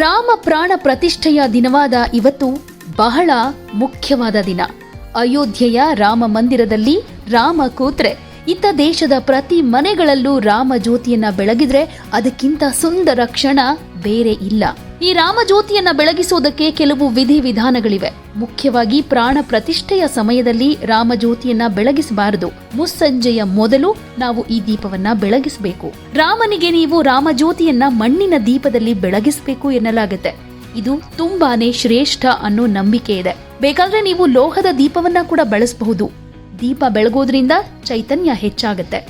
ರಾಮ ಪ್ರಾಣ ಪ್ರತಿಷ್ಠೆಯ ದಿನವಾದ ಇವತ್ತು ಬಹಳ ಮುಖ್ಯವಾದ ದಿನ. ಅಯೋಧ್ಯೆಯ ರಾಮ ಮಂದಿರದಲ್ಲಿ ರಾಮ ಕೂತ್ರೆ, ಇತ್ತ ದೇಶದ ಪ್ರತಿ ಮನೆಗಳಲ್ಲೂ ರಾಮ ಜ್ಯೋತಿಯನ್ನ ಬೆಳಗಿದ್ರೆ ಅದಕ್ಕಿಂತ ಸುಂದರ ಕ್ಷಣ ಬೇರೆ ಇಲ್ಲ. ಈ ರಾಮಜ್ಯೋತಿಯನ್ನ ಬೆಳಗಿಸೋದಕ್ಕೆ ಕೆಲವು ವಿಧಿವಿಧಾನಗಳಿವೆ ಮುಖ್ಯವಾಗಿ ಪ್ರಾಣ ಪ್ರತಿಷ್ಠೆಯ ಸಮಯದಲ್ಲಿ ರಾಮಜ್ಯೋತಿಯನ್ನ ಬೆಳಗಿಸಬಾರದು. ಮುಸ್ಸಂಜೆಯ ಮೊದಲು ನಾವು ಈ ದೀಪವನ್ನ ಬೆಳಗಿಸಬೇಕು. ರಾಮನಿಗೆ ನೀವು ರಾಮಜ್ಯೋತಿಯನ್ನ ಮಣ್ಣಿನ ದೀಪದಲ್ಲಿ ಬೆಳಗಿಸಬೇಕು ಎನ್ನಲಾಗುತ್ತೆ. ಇದು ತುಂಬಾನೇ ಶ್ರೇಷ್ಠ ಅನ್ನೋ ನಂಬಿಕೆ ಇದೆ. ಬೇಕಾದ್ರೆ ನೀವು ಲೋಹದ ದೀಪವನ್ನ ಕೂಡ ಬಳಸಬಹುದು. ದೀಪ ಬೆಳಗೋದ್ರಿಂದ ಚೈತನ್ಯ ಹೆಚ್ಚಾಗುತ್ತೆ.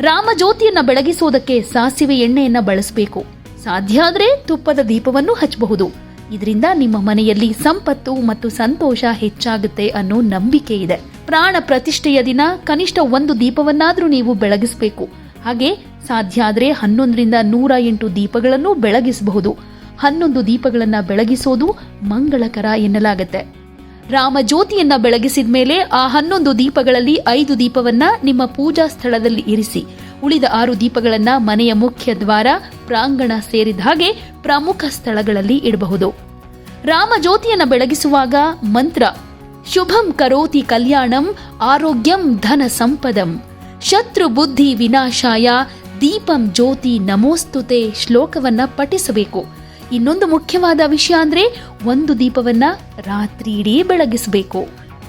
ರಾಮ ಜ್ಯೋತಿಯನ್ನ ಬೆಳಗಿಸೋದಕ್ಕೆ ಸಾಸಿವೆ ಎಣ್ಣೆಯನ್ನ ಬಳಸಬೇಕು. ಸಾಧ್ಯ ಆದರೆ ತುಪ್ಪದ ದೀಪವನ್ನು ಹಚ್ಚಬಹುದು. ಇದರಿಂದ ನಿಮ್ಮ ಮನೆಯಲ್ಲಿ ಸಂಪತ್ತು ಮತ್ತು ಸಂತೋಷ ಹೆಚ್ಚಾಗುತ್ತೆ ಅನ್ನೋ ನಂಬಿಕೆ ಇದೆ. ಪ್ರಾಣ ಪ್ರತಿಷ್ಠೆಯ ದಿನ ಕನಿಷ್ಠ ಒಂದು ದೀಪವನ್ನಾದರೂ ನೀವು ಬೆಳಗಿಸಬೇಕು. ಹಾಗೆ ಸಾಧ್ಯ ಆದರೆ ಹನ್ನೊಂದರಿಂದ ನೂರ ಎಂಟು ದೀಪಗಳನ್ನು ಬೆಳಗಿಸಬಹುದು. ಹನ್ನೊಂದು ದೀಪಗಳನ್ನು ಬೆಳಗಿಸೋದು ಮಂಗಳಕರ ಎನ್ನಲಾಗುತ್ತೆ. ರಾಮ ಜ್ಯೋತಿಯನ್ನ ಬೆಳಗಿಸಿದ ಮೇಲೆ ಆ ಹನ್ನೊಂದು ದೀಪಗಳಲ್ಲಿ ಐದು ದೀಪವನ್ನ ನಿಮ್ಮ ಪೂಜಾ ಸ್ಥಳದಲ್ಲಿ ಇರಿಸಿ. ಉಳಿದ ಆರು ದೀಪಗಳನ್ನ ಮನೆಯ ಮುಖ್ಯ ದ್ವಾರ, ಪ್ರಾಂಗಣ ಸೇರಿದ ಹಾಗೆ ಪ್ರಮುಖ ಸ್ಥಳಗಳಲ್ಲಿ ಇಡಬಹುದು. ರಾಮ ಜ್ಯೋತಿಯನ್ನ ಬೆಳಗಿಸುವಾಗ ಮಂತ್ರ, ಶುಭಂ ಕರೋತಿ ಕಲ್ಯಾಣಂ, ಆರೋಗ್ಯಂ ಧನ ಸಂಪದಂ. ಶತ್ರು ಬುದ್ಧಿ ವಿನಾಶಾಯ, ದೀಪಂ ಜ್ಯೋತಿ ನಮೋಸ್ತುತೆ ಶ್ಲೋಕವನ್ನ ಪಠಿಸಬೇಕು. ಇನ್ನೊಂದು ಮುಖ್ಯವಾದ ವಿಷಯ ಅಂದ್ರೆ ಒಂದು ದೀಪವನ್ನ ರಾತ್ರಿ ಇಡೀ ಬೆಳಗಿಸಬೇಕು.